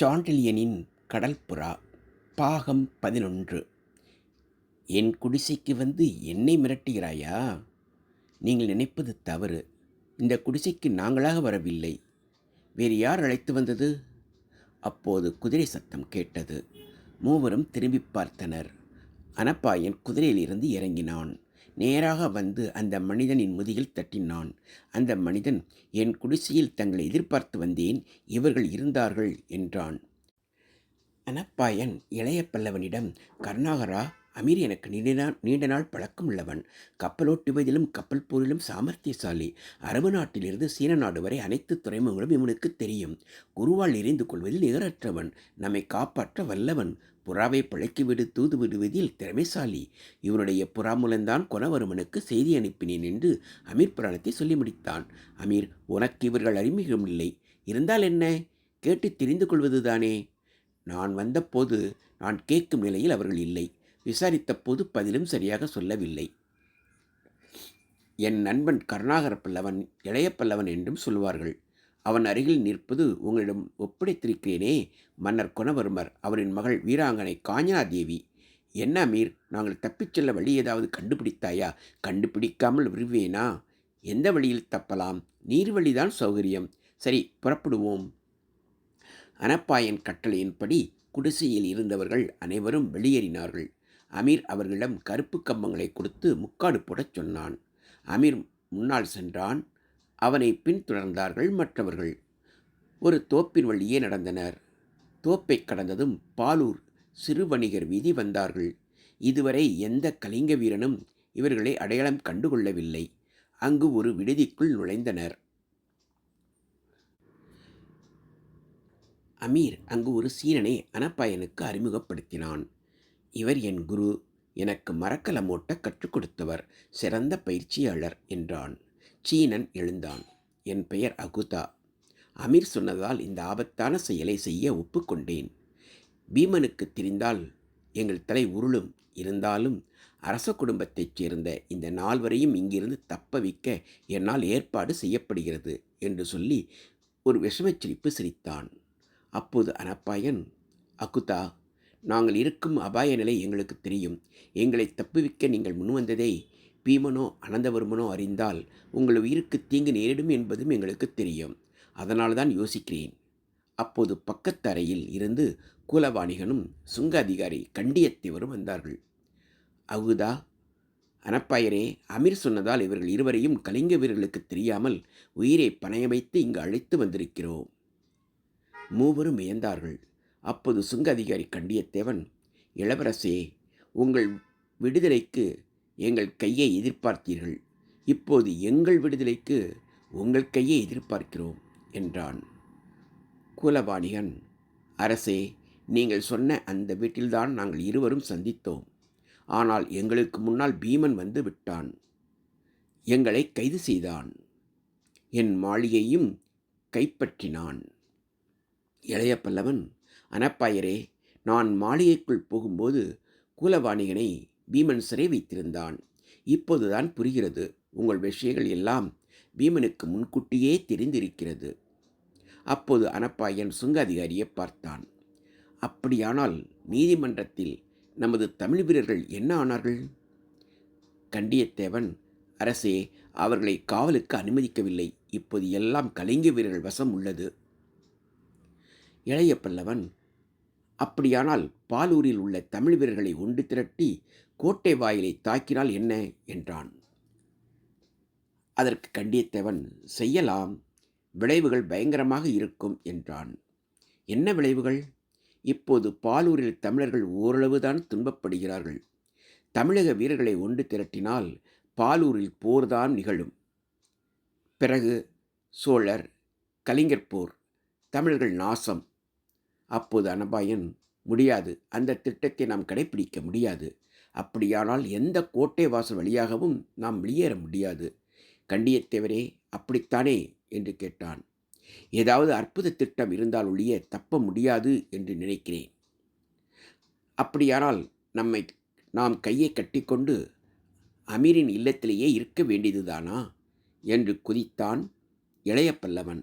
சாண்டிலியனின் கடல்புறா பாகம் பதினொன்று. என் குடிசைக்கு வந்து என்னை மிரட்டுகிறாயா? நீங்கள் நினைப்பது தவறு. இந்த குடிசைக்கு நாங்களாக வரவில்லை. வேறு யார் அழைத்து வந்தது? அப்போது குதிரை சத்தம் கேட்டது. மூவரும் திரும்பி பார்த்தனர். அனப்பாயன் குதிரையிலிருந்து இறங்கினான். நேராக வந்து அந்த மனிதனின் முதுகில் தட்டினான். அந்த மனிதன் என் குடிசையில் தங்களை எதிர்பார்த்து வந்தேன் இவர்கள் இருந்தார்கள் என்றான். அனப்பாயன் இளைய பல்லவனிடம் கருணாகரா அமீர் எனக்கு நீண்ட நாள் நீண்ட நாள் பழக்கம் உள்ளவன் கப்பலோட்டுவதிலும் கப்பல் போரிலும் சாமர்த்தியசாலி. அரபு நாட்டிலிருந்து சீன நாடு வரை அனைத்து துறைமுகங்களும் இவனுக்கு தெரியும். குருவால் எரிந்து கொள்வதில் நிகரற்றவன் நம்மை காப்பாற்ற வல்லவன். புறாவை பழக்கிவிடு தூது விடுவதில் திறமைசாலி. இவனுடைய புறா மூலம்தான் கொனவருமனுக்கு செய்தி அனுப்பினேன் என்று அமீர் புராணத்தை சொல்லி முடித்தான். அமீர் உனக்கு இவர்கள் அறிமுகம் இல்லை. இருந்தால் என்ன? கேட்டு தெரிந்து கொள்வதுதானே? நான் வந்தபோது நான் கேட்கும் நிலையில் அவர்கள் இல்லை. விசாரித்த போது பதிலும் சரியாக சொல்லவில்லை. என் நண்பன் கருணாகர பல்லவன் இளைய பல்லவன் என்றும் சொல்வார்கள். அவன் அருகில் நிற்பது உங்களிடம் ஒப்படைத்திருக்கிறேனே. மன்னர் குணவர்மர் அவரின் மகள் வீராங்கனை காஞ்சனாதேவி. என்ன அமீர் நாங்கள் தப்பிச் செல்ல வழி ஏதாவது கண்டுபிடித்தாயா? கண்டுபிடிக்காமல் விரும்புவேனா எந்த வழியில் தப்பலாம்? நீர்வழிதான் சௌகரியம். சரி புறப்படுவோம். அனப்பாயன் கட்டளையின்படி குடிசையில் இருந்தவர்கள் அனைவரும் வெளியேறினார்கள். அமீர் அவர்களிடம் கருப்பு கம்பங்களை கொடுத்து முக்காடு போடச் சொன்னான். அமீர் முன்னால் சென்றான். அவனை பின்தொடர்ந்தார்கள் மற்றவர்கள். ஒரு தோப்பின் வழியே நடந்தனர். தோப்பை கடந்ததும் பாலூர் சிறு வணிகர் வீதி வந்தார்கள். இதுவரை எந்த கலிங்க வீரனும் இவர்களை அடையாளம் கண்டுகொள்ளவில்லை. அங்கு ஒரு விடுதிக்குள் நுழைந்தனர். அமீர் அங்கு ஒரு சீனனை அனப்பாயனுக்கு அறிமுகப்படுத்தினான். இவர் என் குரு. எனக்கு மரக்கலம் ஓட்ட கற்றுக் கொடுத்தவர். சிறந்த பயிற்சியாளர் என்றான். சீனன் எழுந்தான். என் பெயர் அகுதா. அமீர் சொன்னதால் இந்த ஆபத்தான செயலை செய்ய ஒப்புக்கொண்டேன் பீமனுக்கு தெரிந்தால் எங்கள் தலை உருளும். இருந்தாலும் அரச குடும்பத்தைச் சேர்ந்த இந்த நால்வரையும் இங்கிருந்து தப்ப வைக்க என்னால் ஏற்பாடு செய்யப்படுகிறது என்று சொல்லி ஒரு விஷமச்சிரிப்பு சிரித்தான். அப்போது அனப்பாயன் அகுதா நாங்கள் இருக்கும் அபாய நிலை எங்களுக்கு தெரியும். எங்களை தப்புவிக்க நீங்கள் முன்வந்ததை பீமனோ அனந்தவர்மனோ அறிந்தால் உங்கள் உயிருக்கு தீங்கு நேரிடும் என்பதும் எங்களுக்கு தெரியும். அதனால் தான் யோசிக்கிறேன். அப்போது பக்கத்தரையில் இருந்து கூலவாணிகனும் சுங்க அதிகாரி கண்டியத்தேவரும் வந்தார்கள். அகுதா அனப்பாயரே அமீர் சொன்னதால் இவர்கள் இருவரையும் கலிங்க வீரர்களுக்கு தெரியாமல் உயிரை பணைய வைத்து இங்கு அழைத்து வந்திருக்கிறோம். மூவரும் வியந்தார்கள். அப்போது சுங்க அதிகாரி கண்டியத்தேவன் இளவரசே உங்கள் விடுதலைக்கு எங்கள் கையை எதிர்பார்த்தீர்கள். இப்போது எங்கள் விடுதலைக்கு உங்கள் கையை எதிர்பார்க்கிறோம் என்றான். குலவாணிகன் அரசே நீங்கள் சொன்ன அந்த வீட்டில்தான் நாங்கள் இருவரும் சந்தித்தோம். ஆனால் எங்களுக்கு முன்னால் பீமன் வந்து விட்டான். எங்களை கைது செய்தான். என் மாளிகையும் கைப்பற்றினான். இளைய பல்லவன் அனப்பாயரே நான் மாளிகைக்குள் போகும்போது கூலவாணிகனை பீமன் சிறை வைத்திருந்தான். இப்போதுதான் புரிகிறது உங்கள் விஷயங்கள் எல்லாம் பீமனுக்கு முன்கூட்டியே தெரிந்திருக்கிறது. அப்போது அனப்பாயன் சுங்க அதிகாரியை பார்த்தான். அப்படியானால் நீதிமன்றத்தில் நமது தமிழ் வீரர்கள் என்ன ஆனார்கள்? கண்டியத்தேவன் அரசே அவர்களை காவலுக்கு அனுமதிக்கவில்லை. இப்போது எல்லாம் கலிங்க வீரர்கள் வசம் உள்ளது. இளைய பல்லவன் அப்படியானால் பாலூரில் உள்ள தமிழ் வீரர்களை ஒன்று திரட்டி கோட்டை வாயிலை தாக்கினால் என்ன? என்றான். அதற்கு கண்டியத்தேவன் செய்யலாம். விளைவுகள் பயங்கரமாக இருக்கும் என்றான். என்ன விளைவுகள்? இப்போது பாலூரில் தமிழர்கள் ஓரளவுதான் துன்பப்படுகிறார்கள். தமிழக வீரர்களை ஒன்று திரட்டினால் பாலூரில் போர்தான் நிகழும். பிறகு சோழர் கலிங்கர் போர் தமிழர்கள் நாசம். அப்போது அனபாயன் முடியாது. அந்த திட்டத்தை நாம் கடைபிடிக்க முடியாது. அப்படியானால் எந்த கோட்டை வாசல் வழியாகவும் நாம் வெளியேற முடியாது. கண்டியத்தேவரே அப்படித்தானே? என்று கேட்டான். ஏதாவது அற்புத திட்டம் இருந்தால் ஒழிய தப்ப முடியாது என்று நினைக்கிறேன். அப்படியானால் நம்மை நாம் கையை கட்டிக்கொண்டு அமீரின் இல்லத்திலேயே இருக்க வேண்டியதுதானா? என்று குதித்தான் இளைய பல்லவன்